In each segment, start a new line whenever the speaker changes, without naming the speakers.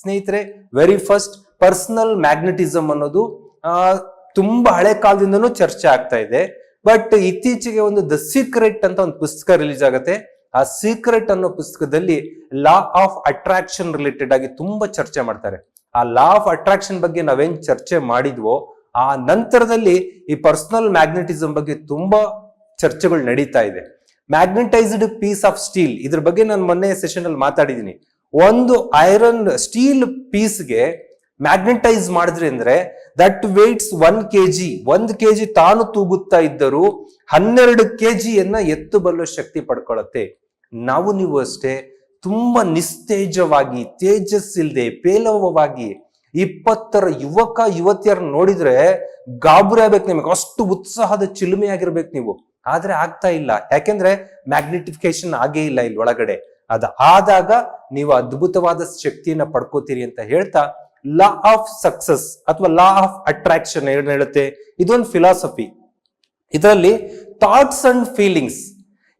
ಸ್ನೇಹಿತರೆ very first personal magnetism ಅನ್ನೋದು ತುಂಬ ಹಳೆ ಕಾಲದಿಂದನೂ ಚರ್ಚೆ ಆಗ್ತಾ ಇದೆ. ಬಟ್ ಇತ್ತೀಚೆಗೆ ಒಂದು ದ ಸೀಕ್ರೆಟ್ ಅಂತ ಒಂದು ಪುಸ್ತಕ ರಿಲೀಸ್ ಆಗುತ್ತೆ. ಆ ಸೀಕ್ರೆಟ್ ಅನ್ನೋ ಪುಸ್ತಕದಲ್ಲಿ ಲಾ ಆಫ್ ಅಟ್ರಾಕ್ಷನ್ ರಿಲೇಟೆಡ್ ಆಗಿ ತುಂಬಾ ಚರ್ಚೆ ಮಾಡ್ತಾರೆ. ಆ ಲಾ ಆಫ್ ಅಟ್ರಾಕ್ಷನ್ ಬಗ್ಗೆ ನಾವೇನ್ ಚರ್ಚೆ ಮಾಡಿದ್ವೋ, ಆ ನಂತರದಲ್ಲಿ ಈ ಪರ್ಸನಲ್ ಮ್ಯಾಗ್ನೆಟಿಸಮ್ ಬಗ್ಗೆ ತುಂಬಾ ಚರ್ಚೆಗಳು ನಡೀತಾ ಇದೆ. ಮ್ಯಾಗ್ನೆಟೈಸ್ಡ್ ಪೀಸ್ ಆಫ್ ಸ್ಟೀಲ್ ಇದ್ರ ಬಗ್ಗೆ ನಾನು ಮೊನ್ನೆ ಸೆಷನ್ ಅಲ್ಲಿ ಮಾತಾಡಿದ್ದೀನಿ. ಒಂದು ಐರನ್ ಸ್ಟೀಲ್ ಪೀಸ್ಗೆ ಮ್ಯಾಗ್ನೆಟೈಸ್ ಮಾಡಿದ್ರೆ ಅಂದ್ರೆ that weighs one K G ಒಂದ್ ಕೆ ಜಿ ತಾನು ತೂಗುತ್ತಾ ಇದ್ದರೂ ಹನ್ನೆರಡು ಕೆ ಜಿಯನ್ನ ಎತ್ತು ಬರಲು ಶಕ್ತಿ ಪಡ್ಕೊಳ್ಳುತ್ತೆ ನಾವು ನೀವು ಅಷ್ಟೇ ತುಂಬಾ ನಿಸ್ತೇಜವಾಗಿ, ತೇಜಸ್ಸಿಲ್ದೆ, ಪೇಲವವಾಗಿ ಇಪ್ಪತ್ತರ ಯುವಕ ಯುವತಿಯರ್ ನೋಡಿದ್ರೆ ಗಾಬರಿ ಆಗ್ಬೇಕು ನಿಮಗೆ. ಅಷ್ಟು ಉತ್ಸಾಹದ ಚಿಲುಮೆ ಆಗಿರ್ಬೇಕು ನೀವು. ಆದ್ರೆ ಆಗ್ತಾ ಇಲ್ಲ. ಯಾಕೆಂದ್ರೆ ಮ್ಯಾಗ್ನೆಟಿಫಿಕೇಶನ್ ಆಗೇ ಇಲ್ಲ ಇಲ್ಲಿ ಒಳಗಡೆ. ಅದ ಆದಾಗ ನೀವು ಅದ್ಭುತವಾದ ಶಕ್ತಿಯನ್ನ ಪಡ್ಕೋತೀರಿ ಅಂತ ಹೇಳ್ತಾ ಲಾ ಆಫ್ ಸಕ್ಸಸ್ ಅಥವಾ ಲಾ ಆಫ್ ಅಟ್ರಾಕ್ಷನ್ ಏನ್ ಹೇಳುತ್ತೆ? ಇದೊಂದು ಫಿಲಾಸಫಿ ಇದರಲ್ಲಿ thoughts and feelings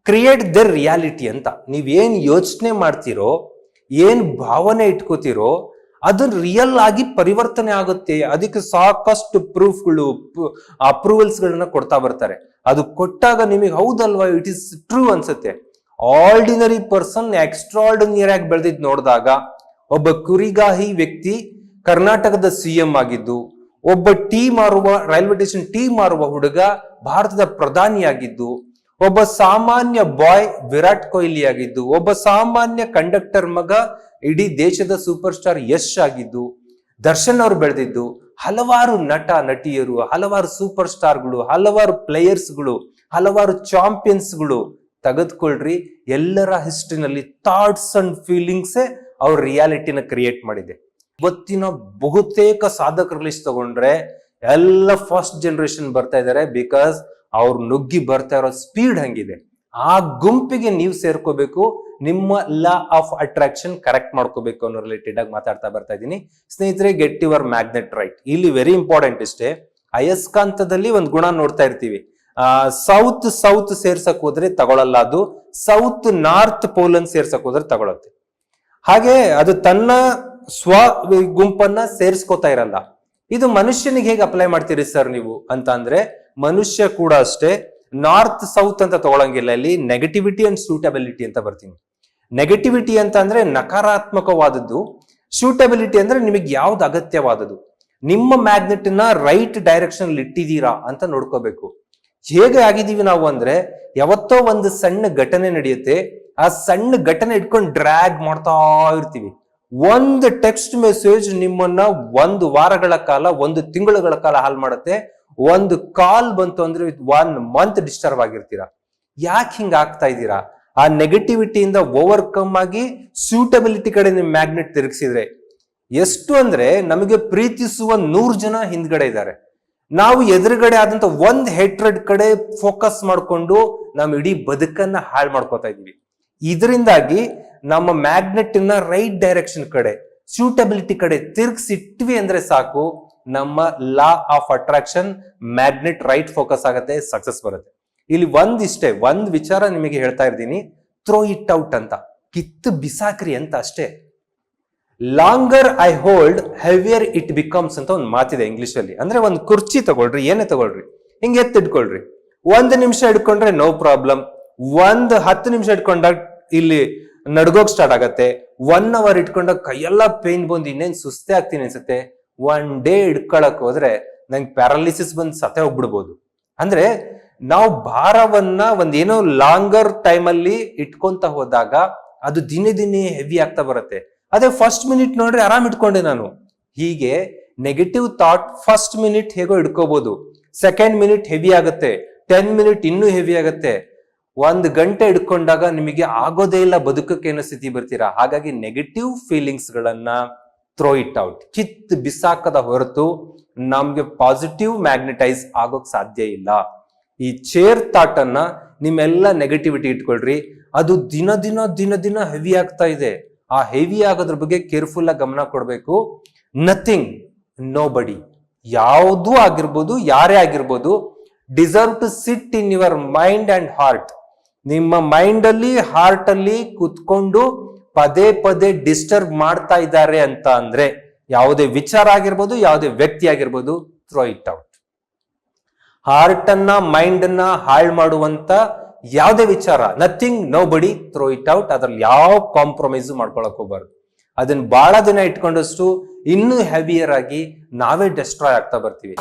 create the reality ಅಂತ. ನೀವೇನ್ ಯೋಚನೆ ಮಾಡ್ತೀರೋ, ಏನ್ ಭಾವನೆ ಇಟ್ಕೋತೀರೋ ಅದು ರಿಯಲ್ ಆಗಿ ಪರಿವರ್ತನೆ ಆಗುತ್ತೆ. ಅದಕ್ಕೆ ಸಾಕಷ್ಟು ಪ್ರೂಫ್ಗಳು ಅಪ್ರೂವಲ್ಸ್ ಗಳನ್ನ ಕೊಡ್ತಾ ಬರ್ತಾರೆ. ಅದು ಕೊಟ್ಟಾಗ ನಿಮಗೆ ಹೌದಲ್ವಾ? ಇಟ್ ಇಸ್ ಟ್ರೂ ಅನ್ಸುತ್ತೆ. ಆರ್ಡಿನರಿ ಪರ್ಸನ್ ಎಕ್ಸ್ಟ್ರಾರ್ಡಿನರಿ ಆಗಿ ಬೆಳೆದಿದ್ ನೋಡಿದಾಗ ಒಬ್ಬ ಕುರಿಗಾಹಿ ವ್ಯಕ್ತಿ ಕರ್ನಾಟಕದ ಸಿಎಂ ಆಗಿದ್ದು, ಒಬ್ಬ ಟೀ ಮಾರುವ, ರೈಲ್ವೆ ಸ್ಟೇಷನ್ ಟೀ ಮಾರುವ ಹುಡುಗ ಭಾರತದ ಪ್ರಧಾನಿಯಾಗಿದ್ದು, ಒಬ್ಬ ಸಾಮಾನ್ಯ ಬಾಯ್ ವಿರಾಟ್ ಕೊಹ್ಲಿ ಆಗಿದ್ದು, ಒಬ್ಬ ಸಾಮಾನ್ಯ ಕಂಡಕ್ಟರ್ ಮಗ ಇಡೀ ದೇಶದ ಸೂಪರ್ ಸ್ಟಾರ್ ಯಶ್ ಆಗಿದ್ದು, ದರ್ಶನ್ ಅವರು ಬೆಳೆದಿದ್ದು ಹಲವಾರು ನಟ, ನಟಿಯರು, ಹಲವಾರು ಸೂಪರ್ ಸ್ಟಾರ್ಗಳು ಹಲವಾರು ಪ್ಲೇಯರ್ಸ್ಗಳು ಹಲವಾರು ಚಾಂಪಿಯನ್ಸ್ಗಳು ತೆಗೆದುಕೊಳ್ರಿ. ಎಲ್ಲರ ಹಿಸ್ಟ್ರಿನಲ್ಲಿ ಥಾಟ್ಸ್ ಅಂಡ್ ಫೀಲಿಂಗ್ಸೇ ಅವ್ರ ರಿಯಾಲಿಟಿನ ಕ್ರಿಯೇಟ್ ಮಾಡಿದೆ. ಇವತ್ತಿನ ಬಹುತೇಕ ಸಾಧಕರ ಲಿಸ್ಟ್ ತಗೊಂಡ್ರೆ ಎಲ್ಲ ಫಸ್ಟ್ ಜನರೇಷನ್ ಬರ್ತಾ ಇದಾರೆ ಬಿಕಾಸ್ ಅವ್ರು ನುಗ್ಗಿ ಬರ್ತಾ ಇರೋ ಸ್ಪೀಡ್ ಹಂಗಿದೆ. ಆ ಗುಂಪಿಗೆ ನೀವು ಸೇರ್ಕೋಬೇಕು, ನಿಮ್ಮ ಲಾ ಆಫ್ ಅಟ್ರಾಕ್ಷನ್ ಕರೆಕ್ಟ್ ಮಾಡ್ಕೋಬೇಕು ಅನ್ನೋ ರಿಲೇಟೆಡ್ ಆಗಿ ಮಾತಾಡ್ತಾ ಬರ್ತಾ ಇದ್ದೀನಿ ಸ್ನೇಹಿತರೆ ಗೆಟ್ ಯುವರ್ ಮ್ಯಾಗ್ನೆಟ್ ರೈಟ್ ಇಲ್ಲಿ ವೆರಿ ಇಂಪಾರ್ಟೆಂಟ್ ಇಷ್ಟೇ. ಅಯಸ್ಕಾಂತದಲ್ಲಿ ಒಂದು ಗುಣ ನೋಡ್ತಾ ಇರ್ತೀವಿ. ಆ, ಸೌತ್ ಸೌತ್ ಸೇರ್ಸಕ್ ಹೋದ್ರೆ ತಗೊಳಲ್ಲ ಅದು. ಸೌತ್ ನಾರ್ತ್ ಪೋಲ್ ಅನ್ನು ಸೇರ್ಸಕ್ ಹೋದ್ರೆ ತಗೊಳತ್ತೆ. ಹಾಗೆ ಅದು ತನ್ನ ಸ್ವ ಗುಂಪನ್ನ ಸೇರಿಸ್ಕೋತಾ ಇರಲ್ಲ. ಇದು ಮನುಷ್ಯನಿಗೆ ಹೇಗೆ ಅಪ್ಲೈ ಮಾಡ್ತೀರಿ ಸರ್ ನೀವು ಅಂತ ಅಂದ್ರೆ ಮನುಷ್ಯ ಕೂಡ ಅಷ್ಟೇ ನಾರ್ತ್ ಸೌತ್ ಅಂತ ತಗೊಳಂಗಿಲ್ಲ. ಇಲ್ಲಿ ನೆಗೆಟಿವಿಟಿ ಅಂಡ್ ಸೂಟಬಿಲಿಟಿ ಅಂತ ಬರ್ತೀನಿ. ನೆಗೆಟಿವಿಟಿ ಅಂತ ಅಂದ್ರೆ ನಕಾರಾತ್ಮಕವಾದದ್ದು. ಸೂಟಬಿಲಿಟಿ ಅಂದ್ರೆ ನಿಮಗೆ ಯಾವ್ದು ಅಗತ್ಯವಾದದ್ದು. ನಿಮ್ಮ ಮ್ಯಾಗ್ನೆಟ್ನ ರೈಟ್ ಡೈರೆಕ್ಷನ್ ಇಟ್ಟಿದ್ದೀರಾ ಅಂತ ನೋಡ್ಕೋಬೇಕು. ಹೇಗೆ ಆಗಿದ್ದೀವಿ ನಾವು ಅಂದ್ರೆ ಯಾವತ್ತೋ ಒಂದು ಸಣ್ಣ ಘಟನೆ ನಡೆಯುತ್ತೆ, ಆ ಸಣ್ಣ ಘಟನೆ ಇಟ್ಕೊಂಡು ಡ್ರ್ಯಾಗ್ ಮಾಡ್ತಾ ಇರ್ತೀವಿ. ಒಂದು ಟೆಕ್ಸ್ಟ್ ಮೆಸೇಜ್ ನಿಮ್ಮನ್ನ ಒಂದು ವಾರಗಳ ಕಾಲ, ಒಂದು ತಿಂಗಳುಗಳ ಕಾಲ ಹಾಲ್ ಮಾಡುತ್ತೆ. ಒಂದು ಕಾಲ್ ಬಂತು ಅಂದ್ರೆ ಒನ್ ಮಂತ್ ಡಿಸ್ಟರ್ಬ್ ಆಗಿರ್ತೀರಾ? ಯಾಕೆ ಹಿಂಗ ಆಗ್ತಾ ಇದ್ದೀರಾ? ಆ ನೆಗೆಟಿವಿಟಿಯಿಂದ ಓವರ್ಕಮ್ ಆಗಿ ಸೂಟಬಿಲಿಟಿ ಕಡೆ ನಿಮ್ ಮ್ಯಾಗ್ನೆಟ್ ತಿರುಗಿಸಿದ್ರೆ, ಎಷ್ಟು ಅಂದ್ರೆ ನಮಗೆ ಪ್ರೀತಿಸುವ ನೂರು ಜನ ಹಿಂದ್ಗಡೆ ಇದ್ದಾರೆ. ನಾವು ಎದುರುಗಡೆ ಆದಂತ ಒಂದ್ ಹೆಟ್ರೆಡ್ ಕಡೆ ಫೋಕಸ್ ಮಾಡಿಕೊಂಡು ನಮ್ಮ ಇಡೀ ಬದುಕನ್ನ ಹಾಳು ಮಾಡ್ಕೋತಾ ಇದೀವಿ ಇದರಿಂದಾಗಿ ನಮ್ಮ ಮ್ಯಾಗ್ನೆಟ್ನ ರೈಟ್ ಡೈರೆಕ್ಷನ್ ಕಡೆ ಸೂಟಬಿಲಿಟಿ ಕಡೆ ತಿರ್ಗಿಸಿಟ್ವಿ ಅಂದ್ರೆ ಸಾಕು, ನಮ್ಮ law of attraction magnet right focus ಆಗತ್ತೆ ಸಕ್ಸಸ್ ಬರುತ್ತೆ. ಇಲ್ಲಿ ಒಂದ್ ಇಷ್ಟೇ, ಒಂದ್ ವಿಚಾರ ನಿಮಗೆ ಹೇಳ್ತಾ ಇದ್ದೀನಿ ಥ್ರೋ ಇಟ್ ಔಟ್ ಅಂತ, ಕಿತ್ತು ಬಿಸಾಕ್ರಿ ಅಂತ ಅಷ್ಟೇ. Longer I hold heavier it becomes ಅಂತ ಒಂದು ಮಾತಿದೆ ಇಂಗ್ಲಿಷ್ ಅಲ್ಲಿ. ಅಂದ್ರೆ ಒಂದು ಕುರ್ಚಿ ತಗೊಳ್ರಿ, ಏನೇ ತಗೊಳ್ರಿ. ಹಿಂಗೆ ಎತ್ತಿಟ್ಕೊಳ್ರಿ. ಒಂದು ನಿಮಿಷ ಹಿಡ್ಕೊಂಡ್ರೆ ನೋ ಪ್ರಾಬ್ಲಮ್ ಒಂದು ಹತ್ತು ನಿಮಿಷ ಇಟ್ಕೊಂಡಾಗ ಇಲ್ಲಿ ನಡ್ಗೋಕ್ ಸ್ಟಾರ್ಟ್ ಆಗತ್ತೆ. ಒನ್ ಅವರ್ ಇಟ್ಕೊಂಡಾಗ ಕೈಯೆಲ್ಲ ಪೇನ್ ಬಂದು ಇನ್ನೇನ್ ಸುಸ್ತೆ ಆಗ್ತೀನಿ ಅನ್ಸುತ್ತೆ. ಒನ್ ಡೇ ಇಟ್ಕೊಳಕ್ ಹೋದ್ರೆ ನಂಗೆ ಪ್ಯಾರಾಲಿಸಿಸ್ ಬಂದು ಸತೆ ಹೋಗ್ಬಿಡ್ಬೋದು. ಅಂದ್ರೆ ನಾವು ಭಾರವನ್ನ ಒಂದೇನೋ ಲಾಂಗರ್ ಟೈಮ್ ಅಲ್ಲಿ ಇಟ್ಕೊಂತ ಹೋದಾಗ ಅದು ದಿನೇ ದಿನೇ ಹೆವಿ ಆಗ್ತಾ ಬರುತ್ತೆ. ಅದೇ ಫಸ್ಟ್ ಮಿನಿಟ್ ನೋಡ್ರಿ ಆರಾಮ್ ಇಟ್ಕೊಂಡೆ ನಾನು. ಹೀಗೆ ನೆಗೆಟಿವ್ ಥಾಟ್ ಫಸ್ಟ್ ಮಿನಿಟ್ ಹೇಗೋ ಇಟ್ಕೋಬಹುದು ಸೆಕೆಂಡ್ ಮಿನಿಟ್ ಹೆವಿ ಆಗುತ್ತೆ. ಟೆನ್ ಮಿನಿಟ್ ಇನ್ನೂ ಹೆವಿ ಆಗುತ್ತೆ. ಒಂದ್ ಗಂಟೆ ಇಟ್ಕೊಂಡಾಗ ನಿಮಗೆ ಆಗೋದೇ ಇಲ್ಲ ಬದುಕಕ್ಕೆ ಏನೋ ಸ್ಥಿತಿ ಬರ್ತೀರಾ? ಹಾಗಾಗಿ ನೆಗೆಟಿವ್ ಫೀಲಿಂಗ್ಸ್ ಗಳನ್ನ ಥ್ರೋ ಇಟ್ ಔಟ್ ಕಿತ್ ಬಿಸಾಕದ ಹೊರತು ನಮ್ಗೆ ಪಾಸಿಟಿವ್ ಮ್ಯಾಗ್ನೆಟೈಸ್ ಆಗೋಕ್ ಸಾಧ್ಯ ಇಲ್ಲ. ಈ ಚೇರ್ ಥಾಟ್ ಅನ್ನ ನಿಮ್ಮೆಲ್ಲ ನೆಗೆಟಿವಿಟಿ ಇಟ್ಕೊಳ್ರಿ. ಅದು ದಿನ ದಿನ ದಿನ ದಿನ ಹೆವಿ ಆಗ್ತಾ ಇದೆ. ಆ ಹೆವಿ ಆಗೋದ್ರ ಬಗ್ಗೆ ಕೇರ್ಫುಲ್ ಆಗಿ ಗಮನ ಕೊಡಬೇಕು. ನಥಿಂಗ್ ನೋ ಬಡಿ ಯಾವುದೂ ಆಗಿರ್ಬೋದು, ಯಾರೇ ಆಗಿರ್ಬೋದು deserve to sit in your mind and heart ನಿಮ್ಮ ಮೈಂಡ್ ಅಲ್ಲಿ ಹಾರ್ಟ್ ಅಲ್ಲಿ ಕುತ್ಕೊಂಡು ಪದೇ ಪದೇ ಡಿಸ್ಟರ್ಬ್ ಮಾಡ್ತಾ ಇದ್ದಾರೆ ಅಂತ ಅಂದ್ರೆ ಯಾವುದೇ ವಿಚಾರ ಆಗಿರ್ಬೋದು, ಯಾವುದೇ ವ್ಯಕ್ತಿ ಆಗಿರ್ಬೋದು ಥ್ರೋ ಇಟ್ ಔಟ್ ಹಾರ್ಟ್ ಅನ್ನ ಮೈಂಡ್ ಅನ್ನ ಹಾಳು ಮಾಡುವಂತ ಯಾವುದೇ ವಿಚಾರ nothing nobody throw it out ಅದ್ರಲ್ಲಿ ಯಾವ ಕಾಂಪ್ರಮೈಸ್ ಮಾಡ್ಕೊಳಕ್ ಹೋಗ್ಬಾರ್ದು. ಅದನ್ನ ಬಹಳ ದಿನ ಇಟ್ಕೊಂಡಷ್ಟು ಇನ್ನೂ ಹೆವಿಯರ್ ಆಗಿ ನಾವೇ ಡೆಸ್ಟ್ರಾಯ್ ಆಗ್ತಾ ಬರ್ತೀವಿ.